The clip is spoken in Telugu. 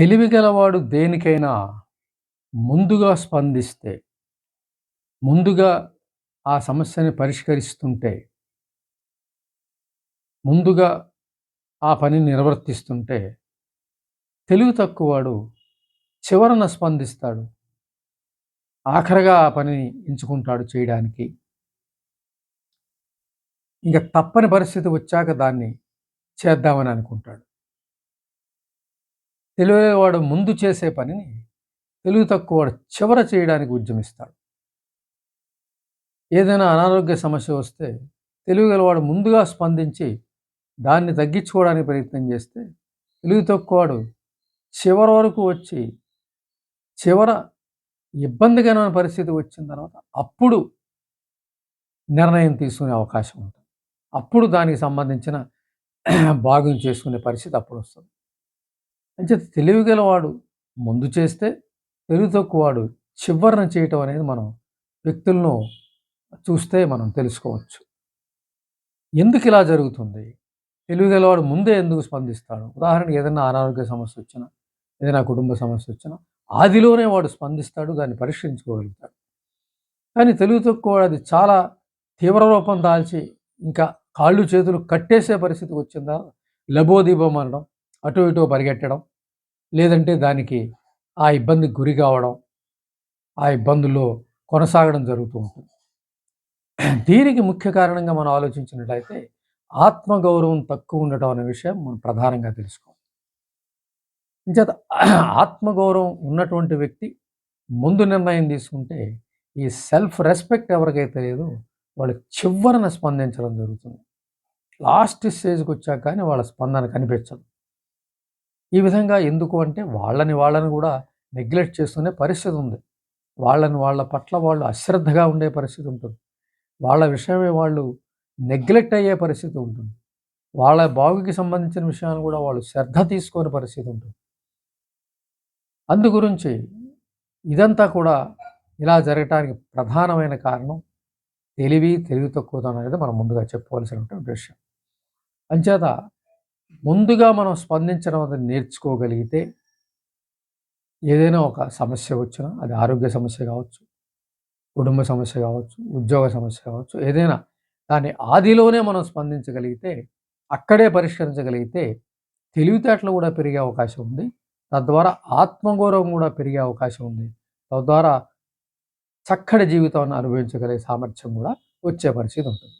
తెలివిగలవాడు దేనికైనా ముందుగా స్పందిస్తే, ముందుగా ఆ సమస్యని పరిష్కరిస్తుంటే, ముందుగా ఆ పనిని నిర్వర్తిస్తుంటే, తెలివి తక్కువవాడు చివరన స్పందిస్తాడు. ఆఖరగా ఆ పనిని ఎంచుకుంటాడు చేయడానికి. ఇంకా తప్పని పరిస్థితి వచ్చాక దాన్ని చేద్దామని అనుకుంటాడు. తెలివైనవాడు ముందు చేసే పనిని తెలివి తక్కువవాడు చివర చేయడానికి ఉద్యమిస్తాడు. ఏదైనా అనారోగ్య సమస్య వస్తే తెలివిగలవాడు ముందుగా స్పందించి దాన్ని తగ్గించుకోవడానికి ప్రయత్నం చేస్తే తెలివి తక్కువవాడు చివరి వరకు వచ్చి చివర ఇబ్బందికరమైన పరిస్థితి వచ్చిన తర్వాత అప్పుడు నిర్ణయం తీసుకునే అవకాశం ఉంటుంది అప్పుడు దానికి సంబంధించిన భాగం చేసుకునే పరిస్థితి అప్పుడు వస్తుంది అంటే తెలివిగలవాడు ముందు చేస్తే తెలివి తక్కువవాడు చివరన చేయటం అనేది మనం వ్యక్తులను చూస్తే మనం తెలుసుకోవచ్చు. ఎందుకు ఇలా జరుగుతుంది? తెలివిగలవాడు ముందే ఎందుకు స్పందిస్తాడు? ఉదాహరణకి ఏదైనా అనారోగ్య సమస్య వచ్చినా ఏదైనా కుటుంబ సమస్య వచ్చినా ఆదిలోనే వాడు స్పందిస్తాడు దాన్ని పరిష్కరించుకోగలుగుతాడు. కానీ తెలుగు తక్కువ అది చాలా తీవ్ర రూపం దాల్చి ఇంకా కాళ్ళు చేతులు కట్టేసే పరిస్థితికి వచ్చిందా? లబోదీపం అనడం అటు ఇటు పరిగెట్టడం లేదంటే దానికి ఆ ఇబ్బందికి గురి కావడం ఆ ఇబ్బందుల్లో కొనసాగడం జరుగుతూ ఉంటుంది. దీనికి ముఖ్య కారణంగా మనం ఆలోచించినట్లయితే ఆత్మగౌరవం తక్కువ ఉండటం అనే విషయం మనం ప్రధానంగా తెలుసుకోవాలి. చేత ఆత్మగౌరవం ఉన్నటువంటి వ్యక్తి ముందు నిర్ణయం తీసుకుంటే ఈ సెల్ఫ్ రెస్పెక్ట్ ఎవరికైతే లేదో వాళ్ళు చివరన స్పందించడం జరుగుతుంది. లాస్ట్ స్టేజ్కి వచ్చాక కానీ వాళ్ళ స్పందన కనిపించదు. ఈ విధంగా ఎందుకు అంటే వాళ్ళని వాళ్ళని కూడా నెగ్లెక్ట్ చేస్తునే పరిస్థితి ఉంది. వాళ్ళని వాళ్ళ పట్ల వాళ్ళు అశ్రద్ధగా ఉండే పరిస్థితి ఉంటుంది. వాళ్ళ విషయమే వాళ్ళు నెగ్లెక్ట్ అయ్యే పరిస్థితి ఉంటుంది. వాళ్ళ బాగుకి సంబంధించిన విషయాన్ని కూడా వాళ్ళు శ్రద్ధ తీసుకునే పరిస్థితి ఉంటుంది. అందు గురించి ఇదంతా కూడా ఇలా జరగటానికి ప్రధానమైన కారణం తెలివి తెలివి తక్కువతనం అనేది మనం ముందుగా చెప్పుకోవాల్సినటువంటి విషయం. అంచేత ముందుగా మనం స్పందించడం అనేది నేర్చుకోగలిగితే ఏదైనా ఒక సమస్య వచ్చినా అది ఆరోగ్య సమస్య కావచ్చు కుటుంబ సమస్య కావచ్చు ఉద్యోగ సమస్య కావచ్చు ఏదైనా దాన్ని ఆదిలోనే మనం స్పందించగలిగితే అక్కడే పరిష్కరించగలిగితే తెలివితేటలు కూడా పెరిగే అవకాశం ఉంది. తద్వారా ఆత్మగౌరవం కూడా పెరిగే అవకాశం ఉంది. తద్వారా చక్కటి జీవితాన్ని అనుభవించగలిగే సామర్థ్యం కూడా వచ్చే పరిస్థితి ఉంటుంది.